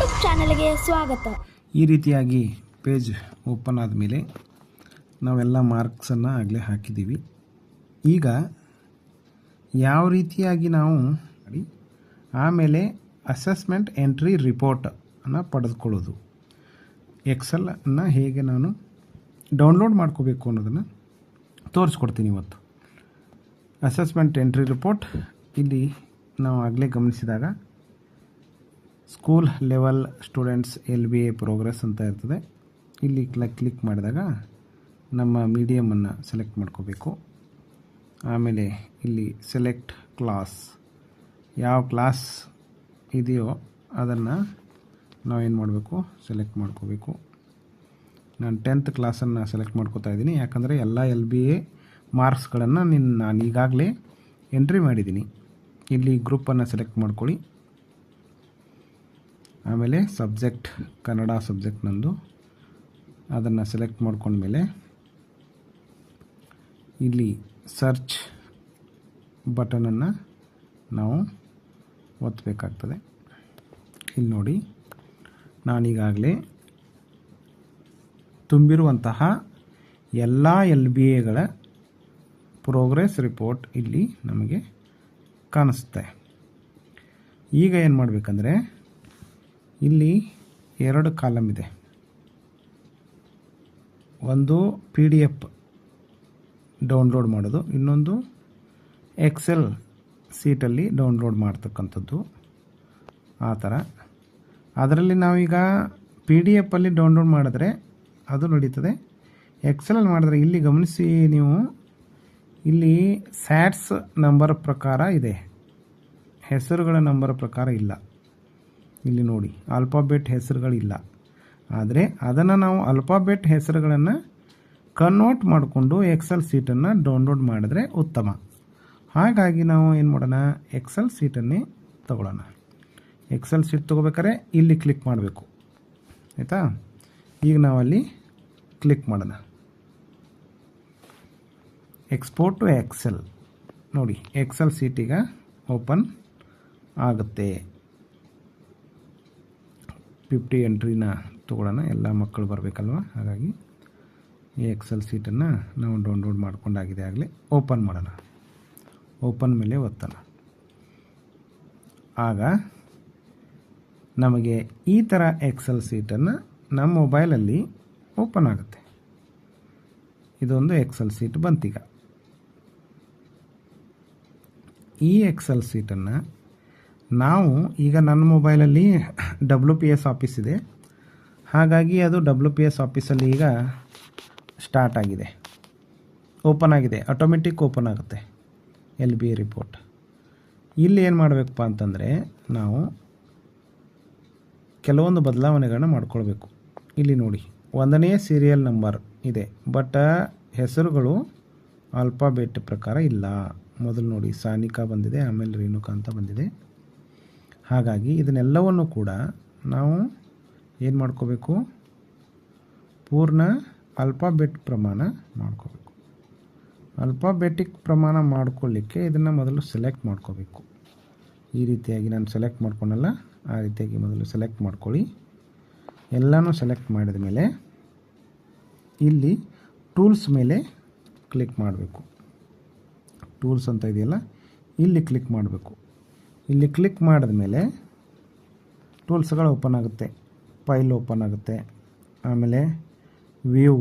YouTube ಚಾನಲ್ಗೆ ಸ್ವಾಗತ. ಈ ರೀತಿಯಾಗಿ ಪೇಜ್ ಓಪನ್ ಆದಮೇಲೆ ನಾವೆಲ್ಲ ಮಾರ್ಕ್ಸನ್ನು ಆಗಲೇ ಹಾಕಿದ್ದೀವಿ. ಈಗ ಯಾವ ರೀತಿಯಾಗಿ ನಾವು ಆಮೇಲೆ ಅಸೆಸ್ಮೆಂಟ್ ಎಂಟ್ರಿ ರಿಪೋರ್ಟನ್ನು ಪಡೆದುಕೊಳ್ಳೋದು. ಎಕ್ಸೆಲನ್ನು ಹೇಗೆ ನಾನು ಡೌನ್ಲೋಡ್ ಮಾಡ್ಕೋಬೇಕು ಅನ್ನೋದನ್ನು ತೋರಿಸ್ಕೊಡ್ತೀನಿ ಇವತ್ತು. ಅಸೆಸ್ಮೆಂಟ್ ಎಂಟ್ರಿ ರಿಪೋರ್ಟ್ ಇಲ್ಲಿ ನಾವು ಆಗಲೇ ಗಮನಿಸಿದಾಗ school level students L B A progress ಅಂತ ಇರ್ತದೆ. ಇಲ್ಲಿ ಕ್ಲಿಕ್ ಕ್ಲಿಕ್ ಮಾಡಿದಾಗ ನಮ್ಮ ಮೀಡಿಯಮನ್ನು ಸೆಲೆಕ್ಟ್ ಮಾಡ್ಕೋಬೇಕು. ಆಮೇಲೆ ಇಲ್ಲಿ ಸೆಲೆಕ್ಟ್ ಕ್ಲಾಸ್. ಯಾವ ಕ್ಲಾಸ್ ಇದೆಯೋ ಅದನ್ನು ನಾವೇನು ಮಾಡಬೇಕು? ಸೆಲೆಕ್ಟ್ ಮಾಡ್ಕೋಬೇಕು. ನಾನು ಟೆಂತ್ ಕ್ಲಾಸನ್ನು ಸೆಲೆಕ್ಟ್ ಮಾಡ್ಕೋತಾ ಇದ್ದೀನಿ. ಯಾಕಂದರೆ ಎಲ್ಲ ಎಲ್ ಬಿ ಎ ಮಾರ್ಕ್ಸ್ಗಳನ್ನು ನಿನ್ನ ನಾನು ಈಗಾಗಲೇ ಎಂಟ್ರಿ ಮಾಡಿದ್ದೀನಿ. ಇಲ್ಲಿ ಗ್ರೂಪನ್ನು ಸೆಲೆಕ್ಟ್ ಮಾಡ್ಕೊಳ್ಳಿ. ಆಮೇಲೆ ಸಬ್ಜೆಕ್ಟ್, ಕನ್ನಡ ಸಬ್ಜೆಕ್ಟ್ ನಂದು. ಅದನ್ನು ಸೆಲೆಕ್ಟ್ ಮಾಡ್ಕೊಂಡ್ಮೇಲೆ ಇಲ್ಲಿ ಸರ್ಚ್ ಬಟನನ್ನು ನಾವು ಒತ್ತಬೇಕಾಗ್ತದೆ ಇಲ್ಲಿ ನೋಡಿ, ನಾನೀಗಾಗಲೇ ತುಂಬಿರುವಂತಹ ಎಲ್ಲ ಎಲ್ ಬಿ ಎಗಳ ಪ್ರೋಗ್ರೆಸ್ ರಿಪೋರ್ಟ್ ಇಲ್ಲಿ ನಮಗೆ ಕಾಣಿಸುತ್ತೆ. ಈಗ ಏನು ಮಾಡಬೇಕಂದ್ರೆ ಇಲ್ಲಿ ಎರಡು ಕಾಲಮ್ ಇದೆ. ಒಂದು ಪಿ ಡಿ ಎಫ್ ಡೌನ್ಲೋಡ್ ಮಾಡೋದು, ಇನ್ನೊಂದು ಎಕ್ಸೆಲ್ ಸೀಟಲ್ಲಿ ಡೌನ್ಲೋಡ್ ಮಾಡ್ತಕ್ಕಂಥದ್ದು. ಆ ಥರ. ಅದರಲ್ಲಿ ನಾವೀಗ ಪಿ ಡಿ ಎಫಲ್ಲಿ ಡೌನ್ಲೋಡ್ ಮಾಡಿದ್ರೆ ಅದು ನಡೀತದೆ. ಎಕ್ಸೆಲಲ್ಲಿ ಮಾಡಿದ್ರೆ ಇಲ್ಲಿ ಗಮನಿಸಿ ನೀವು. ಇಲ್ಲಿ ಸ್ಯಾಟ್ಸ್ ನಂಬರ್ ಪ್ರಕಾರ ಇದೆ. ಹೆಸರುಗಳ ನಂಬರ್ ಪ್ರಕಾರ ಇಲ್ಲ. ಇಲ್ಲಿ ನೋಡಿ ಆಲ್ಫಾಬೆಟ್ ಹೆಸರುಗಳಿಲ್ಲ. ಆದರೆ ಅದನ್ನು ನಾವು ಆಲ್ಫಾಬೆಟ್ ಹೆಸರುಗಳನ್ನು ಕನ್ವರ್ಟ್ ಮಾಡಿಕೊಂಡು ಎಕ್ಸೆಲ್ ಸೀಟನ್ನು ಡೌನ್ಲೋಡ್ ಮಾಡಿದ್ರೆ ಉತ್ತಮ. ಹಾಗಾಗಿ ನಾವು ಏನು ಮಾಡೋಣ ಎಕ್ಸೆಲ್ ಸೀಟನ್ನೇ ತಗೊಳ್ಳೋಣ. ಎಕ್ಸೆಲ್ ಸೀಟ್ ತೊಗೋಬೇಕಾದ್ರೆ ಇಲ್ಲಿ ಕ್ಲಿಕ್ ಮಾಡಬೇಕು. ಆಯಿತಾ? ಈಗ ನಾವಲ್ಲಿ ಕ್ಲಿಕ್ ಮಾಡೋಣ. ಎಕ್ಸ್ಪೋರ್ಟ್ ಟು ಎಕ್ಸೆಲ್ ನೋಡಿ ಎಕ್ಸೆಲ್ ಸೀಟಿಗ ಓಪನ್ ಆಗುತ್ತೆ. ಫಿಫ್ಟಿ ಎಂಟ್ರಿನ ತೊಗೊಳ್ಳೋಣ ಎಲ್ಲ ಮಕ್ಕಳು ಬರಬೇಕಲ್ವ? ಹಾಗಾಗಿ ಈ ಎಕ್ಸೆಲ್ ಸೀಟನ್ನು ನಾವು ಡೌನ್ಲೋಡ್ ಮಾಡ್ಕೊಂಡಾಗಿದೆ ಆಗಲೇ ಓಪನ್ ಮಾಡೋಣ. ಓಪನ್ ಮೇಲೆ ಒತ್ತೋಣ. ಆಗ ನಮಗೆ ಈ ಥರ ಎಕ್ಸೆಲ್ ಸೀಟನ್ನು ನಮ್ಮ ಮೊಬೈಲಲ್ಲಿ ಓಪನ್ ಆಗುತ್ತೆ. ಇದೊಂದು ಎಕ್ಸೆಲ್ ಸೀಟ್ ಬಂತೀಗ. ಈ ಎಕ್ಸೆಲ್ ಸೀಟನ್ನು ನಾವು ಈಗ ನನ್ನ ಮೊಬೈಲಲ್ಲಿ ಡಬ್ಲ್ಯೂ ಪಿ ಎಸ್ ಆಫೀಸ್ ಇದೆ. ಹಾಗಾಗಿ ಅದು ಡಬ್ಲ್ಯೂ ಪಿ ಎಸ್ ಆಫೀಸಲ್ಲಿ ಈಗ ಸ್ಟಾರ್ಟ್ ಆಗಿದೆ. ಓಪನ್ ಆಗಿದೆ. ಆಟೋಮೆಟಿಕ್ ಓಪನ್ ಆಗುತ್ತೆ. ಎಲ್ ಬಿ ರಿಪೋರ್ಟ್ ಇಲ್ಲಿ ಏನು ಮಾಡಬೇಕಪ್ಪ ಅಂತಂದರೆ ನಾವು ಕೆಲವೊಂದು ಬದಲಾವಣೆಗಳನ್ನ ಮಾಡ್ಕೊಳ್ಬೇಕು. ಇಲ್ಲಿ ನೋಡಿ, ಒಂದನೇ ಸೀರಿಯಲ್ ನಂಬರ್ ಇದೆ. ಬಟ್ ಹೆಸರುಗಳು ಆಲ್ಫಾಬೆಟ್ ಪ್ರಕಾರ ಇಲ್ಲ. ಮೊದಲು ನೋಡಿ, ಸಾನಿಕಾ ಬಂದಿದೆ, ಆಮೇಲೆ ರೇಣುಕಾ ಅಂತ ಬಂದಿದೆ. ಹಾಗಾಗಿ ಇದನ್ನೆಲ್ಲವನ್ನು ಕೂಡ ನಾವು ಏನು ಮಾಡ್ಕೋಬೇಕು? ಪೂರ್ಣ ಅಲ್ಫಾಬೆಟ್ ಪ್ರಮಾಣ ಮಾಡ್ಕೋಬೇಕು. ಅಲ್ಫಾಬೆಟಿಕ್ ಪ್ರಮಾಣ ಮಾಡ್ಕೊಳ್ಳಿಕ್ಕೆ ಇದನ್ನು ಮೊದಲು ಸೆಲೆಕ್ಟ್ ಮಾಡ್ಕೋಬೇಕು. ಈ ರೀತಿಯಾಗಿ ನಾನು ಸೆಲೆಕ್ಟ್ ಮಾಡ್ಕೊಳಲ್ಲ ಆ ರೀತಿಯಾಗಿ ಮೊದಲು ಸೆಲೆಕ್ಟ್ ಮಾಡ್ಕೊಳ್ಳಿ. ಎಲ್ಲನೂ ಸೆಲೆಕ್ಟ್ ಮಾಡಿದ ಮೇಲೆ ಇಲ್ಲಿ ಟೂಲ್ಸ್ ಮೇಲೆ ಕ್ಲಿಕ್ ಮಾಡಬೇಕು. ಟೂಲ್ಸ್ ಅಂತ ಇದೆಯಲ್ಲ, ಇಲ್ಲಿ ಕ್ಲಿಕ್ ಮಾಡಬೇಕು. ಇಲ್ಲಿ ಕ್ಲಿಕ್ ಮಾಡಿದ ಮೇಲೆ ಟೂಲ್ಸ್ಗಳು ಓಪನ್ ಆಗುತ್ತೆ. ಫೈಲ್ ಓಪನ್ ಆಗುತ್ತೆ. ಆಮೇಲೆ ವ್ಯೂ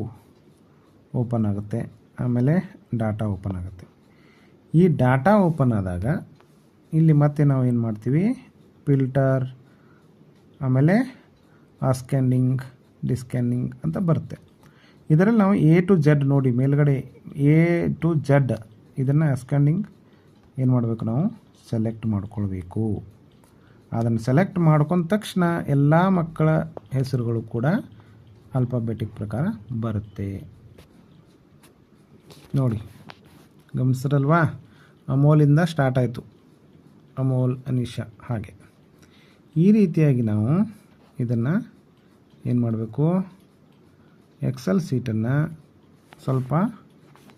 ಓಪನ್ ಆಗುತ್ತೆ. ಆಮೇಲೆ ಡಾಟಾ ಓಪನ್ ಆಗುತ್ತೆ. ಈ ಡಾಟಾ ಓಪನ್ ಆದಾಗ ಇಲ್ಲಿ ಮತ್ತೆ ನಾವು ಏನು ಮಾಡ್ತೀವಿ? ಫಿಲ್ಟರ್ ಆಮೇಲೆ ಆ ಸ್ಕ್ಯಾನಿಂಗ್ ಡಿಸ್ಕ್ಯಾನಿಂಗ್ ಅಂತ ಬರುತ್ತೆ. ಇದರಲ್ಲಿ ನಾವು ಎ ಟು ಜೆಡ್ ನೋಡಿ ಮೇಲ್ಗಡೆ ಎ ಟು ಜೆಡ್ ಇದನ್ನು ಸ್ಕ್ಯಾನಿಂಗ್ ಏನು ಮಾಡಬೇಕು ನಾವು? ಸೆಲೆಕ್ಟ್ ಮಾಡ್ಕೊಳ್ಬೇಕು. ಅದನ್ನು ಸೆಲೆಕ್ಟ್ ಮಾಡ್ಕೊಂಡ ತಕ್ಷಣ ಎಲ್ಲ ಮಕ್ಕಳ ಹೆಸರುಗಳು ಕೂಡ ಅಲ್ಫಾಬೆಟಿಕ್ ಪ್ರಕಾರ ಬರುತ್ತೆ. ನೋಡಿ ಗಮನಿಸಿರಲ್ವಾ ಅಮೋಲಿಂದ ಸ್ಟಾರ್ಟ್ ಆಯಿತು. ಅಮೋಲ್, ಅನೀಶಾ, ಹಾಗೆ. ಈ ರೀತಿಯಾಗಿ ನಾವು ಇದನ್ನು ಏನು ಮಾಡಬೇಕು? ಎಕ್ಸೆಲ್ ಸೀಟನ್ನು ಸ್ವಲ್ಪ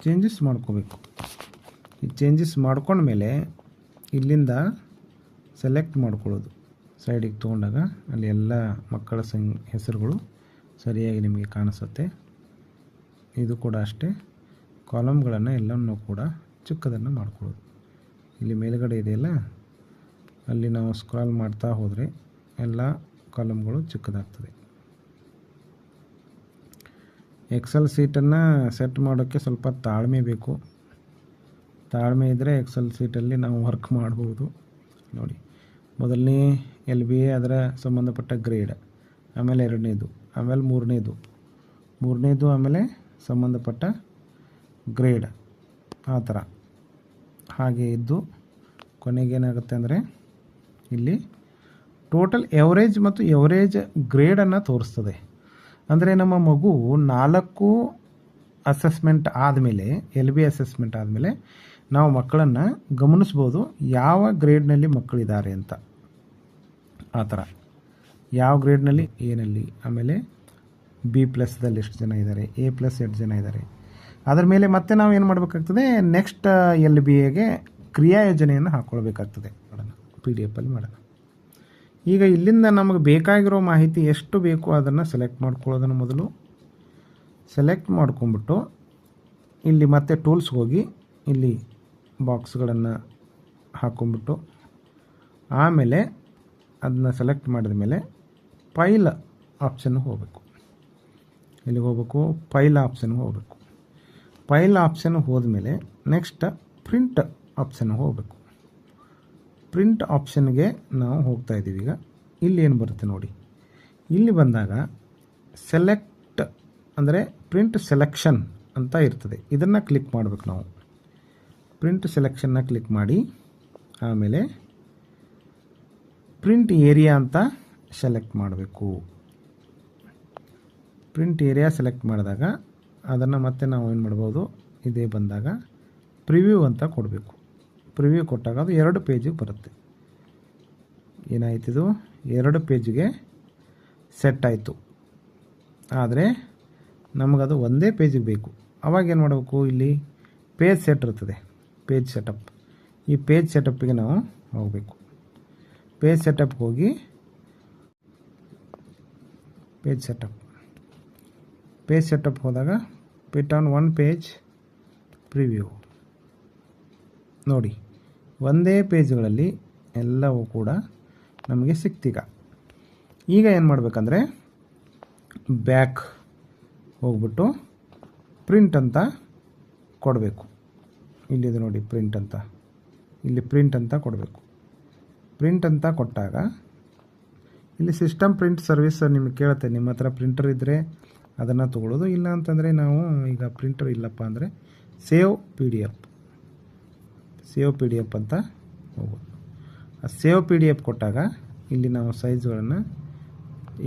ಚೇಂಜಸ್ ಮಾಡ್ಕೋಬೇಕು. ಈ ಚೇಂಜಸ್ ಮಾಡ್ಕೊಂಡ್ಮೇಲೆ ಇಲ್ಲಿಂದ ಸೆಲೆಕ್ಟ್ ಮಾಡ್ಕೊಳ್ಳೋದು. ಸೈಡಿಗೆ ತೊಗೊಂಡಾಗ ಅಲ್ಲಿ ಎಲ್ಲ ಮಕ್ಕಳ ಸಂ, ಹೆಸರುಗಳು ಸರಿಯಾಗಿ ನಿಮಗೆ ಕಾಣಿಸುತ್ತೆ. ಇದು ಕೂಡ ಅಷ್ಟೇ. ಕಾಲಮ್ಗಳನ್ನು ಎಲ್ಲವನ್ನು ಕೂಡ ಚಿಕ್ಕದನ್ನು ಮಾಡ್ಕೊಳ್ಳೋದು. ಇಲ್ಲಿ ಮೇಲುಗಡೆ ಇದೆಯಲ್ಲ? ಅಲ್ಲಿ ನಾವು ಸ್ಕ್ರಾಲ್ ಮಾಡ್ತಾ ಹೋದರೆ ಎಲ್ಲ ಕಾಲಮ್ಗಳು ಚಿಕ್ಕದಾಗ್ತದೆ. ಎಕ್ಸೆಲ್ ಸೀಟನ್ನು ಸೆಟ್ ಮಾಡೋಕ್ಕೆ ಸ್ವಲ್ಪ ತಾಳ್ಮೆ ಬೇಕು. ತಾಳ್ಮೆ ಇದ್ದರೆ ಎಕ್ಸೆಲ್ ಸೀಟಲ್ಲಿ ನಾವು ವರ್ಕ್ ಮಾಡ್ಬೋದು. ನೋಡಿ, ಮೊದಲನೇ ಎಲ್ ಬಿ ಎ ಅದರ ಸಂಬಂಧಪಟ್ಟ ಗ್ರೇಡ್ ಆಮೇಲೆ ಎರಡನೇದು, ಆಮೇಲೆ ಮೂರನೇದು. ಮೂರನೇದು ಆಮೇಲೆ ಸಂಬಂಧಪಟ್ಟ ಗ್ರೇಡ್ ಆ ಥರ. ಹಾಗೆ ಇದ್ದು ಕೊನೆಗೇನಾಗುತ್ತೆ ಅಂದರೆ, ಇಲ್ಲಿ ಟೋಟಲ್ ಎವರೇಜ್ ಮತ್ತು ಎವರೇಜ್ ಗ್ರೇಡನ್ನು ತೋರಿಸ್ತದೆ. ಅಂದರೆ ನಮ್ಮ ಮಗು ನಾಲ್ಕು ಅಸೆಸ್ಮೆಂಟ್ ಆದಮೇಲೆ ಎಲ್ ಬಿ ಅಸೆಸ್ಮೆಂಟ್ ಆದಮೇಲೆ ನಾವು ಮಕ್ಕಳನ್ನು ಗಮನಿಸ್ಬೋದು ಯಾವ ಗ್ರೇಡ್ನಲ್ಲಿ ಮಕ್ಕಳಿದ್ದಾರೆ ಅಂತ. ಆ ಥರ. ಯಾವ ಗ್ರೇಡ್ನಲ್ಲಿ ಏನಲ್ಲಿ. ಆಮೇಲೆ ಬಿ ಪ್ಲಸ್ದಲ್ಲಿ ಎಷ್ಟು ಜನ ಇದ್ದಾರೆ ಎ ಪ್ಲಸ್ ಎಷ್ಟು ಜನ ಇದ್ದಾರೆ. ಅದರ ಮೇಲೆ ಮತ್ತೆ ನಾವು ಏನು ಮಾಡಬೇಕಾಗ್ತದೆ ನೆಕ್ಸ್ಟ್ ಎಲ್ ಬಿ ಎಗೆ ಕ್ರಿಯಾ ಯೋಜನೆಯನ್ನು ಹಾಕ್ಕೊಳ್ಬೇಕಾಗ್ತದೆ ಮಾಡೋಣ ಪಿ ಡಿ ಎಫಲ್ಲಿ ಮಾಡೋಣ. ಈಗ ಇಲ್ಲಿಂದ ನಮಗೆ ಬೇಕಾಗಿರೋ ಮಾಹಿತಿ ಎಷ್ಟು ಬೇಕು ಅದನ್ನು ಸೆಲೆಕ್ಟ್ ಮಾಡ್ಕೊಳ್ಳೋದನ್ನು ಮೊದಲು. ಸೆಲೆಕ್ಟ್ ಮಾಡ್ಕೊಂಬಿಟ್ಟು ಇಲ್ಲಿ ಮತ್ತೆ ಟೂಲ್ಸ್ ಹೋಗಿ, ಇಲ್ಲಿ ಬಾಕ್ಸ್ಗಳನ್ನು ಹಾಕ್ಕೊಂಬಿಟ್ಟು ಆಮೇಲೆ ಅದನ್ನ ಸೆಲೆಕ್ಟ್ ಮಾಡಿದ ಮೇಲೆ ಫೈಲ್ ಆಪ್ಷನ್ ಹೋಗಬೇಕು. ಎಲ್ಲಿಗೆ ಹೋಗಬೇಕು? ಫೈಲ್ ಆಪ್ಷನ್ ಹೋಗಬೇಕು. ಫೈಲ್ ಆಪ್ಷನ್ ಹೋದ್ಮೇಲೆ ನೆಕ್ಸ್ಟ್ ಪ್ರಿಂಟ್ ಆಪ್ಷನ್ ಹೋಗಬೇಕು. ಪ್ರಿಂಟ್ ಆಪ್ಷನ್ಗೆ ನಾವು ಹೋಗ್ತಾ ಇದ್ದೀವಿ ಈಗ. ಇಲ್ಲಿ ಏನು ಬರುತ್ತೆ ನೋಡಿ. ಇಲ್ಲಿ ಬಂದಾಗ ಸೆಲೆಕ್ಟ್ ಅಂದರೆ ಪ್ರಿಂಟ್ ಸೆಲೆಕ್ಷನ್ ಅಂತ ಇರ್ತದೆ. ಇದನ್ನು ಕ್ಲಿಕ್ ಮಾಡಬೇಕು ನಾವು. ಪ್ರಿಂಟ್ ಸೆಲೆಕ್ಷನ್ನ ಕ್ಲಿಕ್ ಮಾಡಿ, ಆಮೇಲೆ ಪ್ರಿಂಟ್ ಏರಿಯಾ ಅಂತ ಸೆಲೆಕ್ಟ್ ಮಾಡಬೇಕು. ಪ್ರಿಂಟ್ ಏರಿಯಾ ಸೆಲೆಕ್ಟ್ ಮಾಡಿದಾಗ ಅದನ್ನು ಮತ್ತೆ ನಾವು ಏನು ಮಾಡ್ಬೋದು? ಇದೇ ಬಂದಾಗ ಪ್ರಿವ್ಯೂ ಅಂತ ಕೊಡಬೇಕು. ಪ್ರಿವ್ಯೂ ಕೊಟ್ಟಾಗ ಅದು ಎರಡು ಪೇಜಿಗೆ ಬರುತ್ತೆ. ಏನಾಯ್ತಿದು? ಎರಡು ಪೇಜಿಗೆ ಸೆಟ್ ಆಯಿತು. ಆದರೆ ನಮಗದು ಒಂದೇ ಪೇಜಿಗೆ ಬೇಕು. ಅವಾಗ ಏನು ಮಾಡಬೇಕು ಇಲ್ಲಿ? ಪೇಜ್ ಸೆಟ್ ಇರ್ತದೆ. ಪೇಜ್ ಸೆಟಪ್ ಈ ಪೇಜ್ ಸೆಟಪ್ಪಿಗೆ ನಾವು ಹೋಗಬೇಕು. ಪೇಜ್ ಸೆಟಪ್ಗೆ ಹೋಗಿ ಪೇಜ್ ಸೆಟಪ್ ಪೇಜ್ ಸೆಟಪ್ ಹೋದಾಗ fit on one page preview ನೋಡಿ, ಒಂದೇ ಪೇಜ್ಗಳಲ್ಲಿ ಎಲ್ಲವೂ ಕೂಡ ನಮಗೆ ಸಿಕ್ತೀಗ. ಈಗ ಏನು ಮಾಡಬೇಕಂದ್ರೆ ಬ್ಯಾಕ್ ಹೋಗ್ಬಿಟ್ಟು ಪ್ರಿಂಟ್ ಅಂತ ಕೊಡಬೇಕು. ಇಲ್ಲಿದೆ ನೋಡಿ ಪ್ರಿಂಟ್ ಅಂತ. ಇಲ್ಲಿ ಪ್ರಿಂಟ್ ಅಂತ ಕೊಡಬೇಕು. ಪ್ರಿಂಟ್ ಅಂತ ಕೊಟ್ಟಾಗ ಇಲ್ಲಿ ಸಿಸ್ಟಮ್ ಪ್ರಿಂಟ್ ಸರ್ವಿಸ್ ನಿಮಗೆ ಕೇಳುತ್ತೆ. ನಿಮ್ಮ ಹತ್ರ ಪ್ರಿಂಟರ್ ಇದ್ದರೆ ಅದನ್ನು ತೊಗೊಳ್ಳೋದು ಇಲ್ಲ ಅಂತಂದರೆ ನಾವು ಈಗ ಪ್ರಿಂಟರ್ ಇಲ್ಲಪ್ಪ ಅಂದರೆ save P D F save P D F ಅಂತ ಹೋಗೋದು ಆ ಸೇವ್ ಪಿ ಡಿ ಎಫ್ ಕೊಟ್ಟಾಗ ಇಲ್ಲಿ ನಾವು ಸೈಜ್ಗಳನ್ನು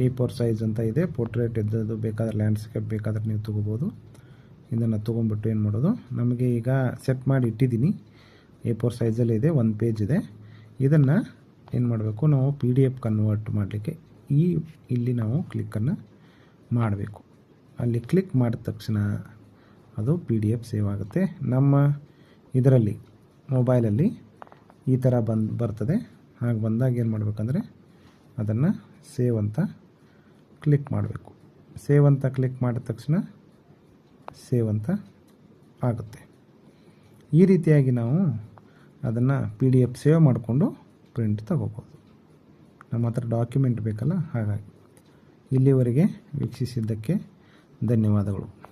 ಎ ಫೋರ್ ಸೈಜ್ ಅಂತ ಇದೆ. ಪೋರ್ಟ್ರೇಟ್ ಇದ್ದದ್ದು ಬೇಕಾದ್ರೆ ಲ್ಯಾಂಡ್ಸ್ಕೇಪ್ ಬೇಕಾದ್ರೆ ನೀವು ತೊಗೋಬೋದು. ಇದನ್ನು ತೊಗೊಂಡ್ಬಿಟ್ಟು ಏನು ಮಾಡೋದು? ನಮಗೆ ಈಗ ಸೆಟ್ ಮಾಡಿ ಇಟ್ಟಿದ್ದೀನಿ. ಎ ಫೋರ್ ಸೈಜಲ್ಲಿ ಇದೆ ಒಂದು ಪೇಜ್ ಇದೆ. ಇದನ್ನು ಏನು ಮಾಡಬೇಕು? ನಾವು ಪಿ ಡಿ ಎಫ್ ಕನ್ವರ್ಟ್ ಮಾಡಲಿಕ್ಕೆ ಈ ಇಲ್ಲಿ ನಾವು ಕ್ಲಿಕ್ಕನ್ನು ಮಾಡಬೇಕು. ಅಲ್ಲಿ ಕ್ಲಿಕ್ ಮಾಡಿದ ತಕ್ಷಣ ಅದು ಪಿ ಡಿ ಎಫ್ ಸೇವ್ ಆಗುತ್ತೆ. ನಮ್ಮ ಇದರಲ್ಲಿ ಮೊಬೈಲಲ್ಲಿ ಈ ಥರ ಬಂದು, ಬರ್ತದೆ. ಹಾಗೆ ಬಂದಾಗ ಏನು ಮಾಡಬೇಕಂದ್ರೆ ಅದನ್ನು ಸೇವ್ ಅಂತ ಕ್ಲಿಕ್ ಮಾಡಬೇಕು. ಸೇವ್ ಅಂತ ಕ್ಲಿಕ್ ಮಾಡಿದ ತಕ್ಷಣ ಸೇವ್ ಅಂತ ಆಗುತ್ತೆ. ಈ ರೀತಿಯಾಗಿ ನಾವು ಅದನ್ನು ಪಿ ಡಿ ಎಫ್ ಸೇವ್ ಮಾಡಿಕೊಂಡು ಪ್ರಿಂಟ್ ತಗೋಬೋದು. ನಮ್ಮ ಹತ್ರ ಡಾಕ್ಯುಮೆಂಟ್ ಬೇಕಲ್ಲ, ಹಾಗಾಗಿ ಇಲ್ಲಿವರೆಗೆ ವೀಕ್ಷಿಸಿದ್ದಕ್ಕೆ ಧನ್ಯವಾದಗಳು.